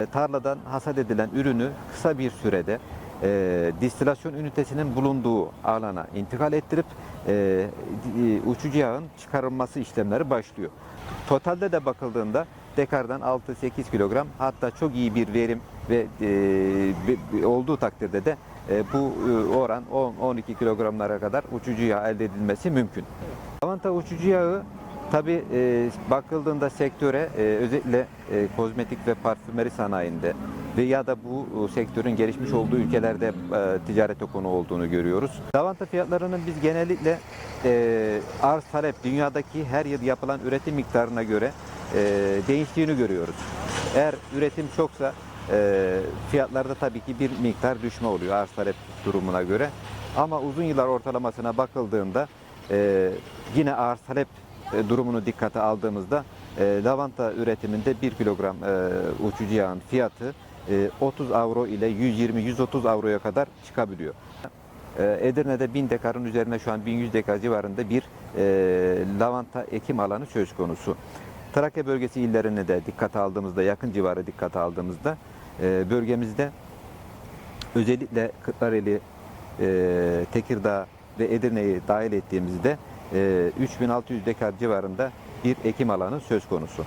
E, Tarladan hasat edilen ürünü kısa bir sürede e, distilasyon ünitesinin bulunduğu alana intikal ettirip e, uçucu yağın çıkarılması işlemleri başlıyor. Totalde de bakıldığında dekardan 6-8 kilogram hatta çok iyi bir verim ve e, olduğu takdirde de e, bu e, oran 10-12 kilogramlara kadar uçucu yağ elde edilmesi mümkün. Lavanta uçucu yağı tabi bakıldığında sektöre e, özellikle e, kozmetik ve parfümeri sanayinde ve ya da bu e, sektörün gelişmiş olduğu ülkelerde e, ticarete konu olduğunu görüyoruz. Lavanta fiyatlarının biz genellikle e, arz talep dünyadaki her yıl yapılan üretim miktarına göre e, değiştiğini görüyoruz. Eğer üretim çoksa e, fiyatlarda tabii ki bir miktar düşme oluyor arz talep durumuna göre. Ama uzun yıllar ortalamasına bakıldığında e, yine arz talep e, durumunu dikkate aldığımızda e, lavanta üretiminde 1 kilogram e, uçucu yağın fiyatı e, 30 avro ile 120-130 avroya kadar çıkabiliyor. E, Edirne'de 1000 dekarın üzerine şu an 1100 dekar civarında bir e, lavanta ekim alanı söz konusu. Trakya bölgesi illerini de dikkate aldığımızda, yakın civarı dikkate aldığımızda e, bölgemizde özellikle Kırklareli, e, Tekirdağ ve Edirne'yi dahil ettiğimizde e, 3600 dekar civarında bir ekim alanı söz konusu.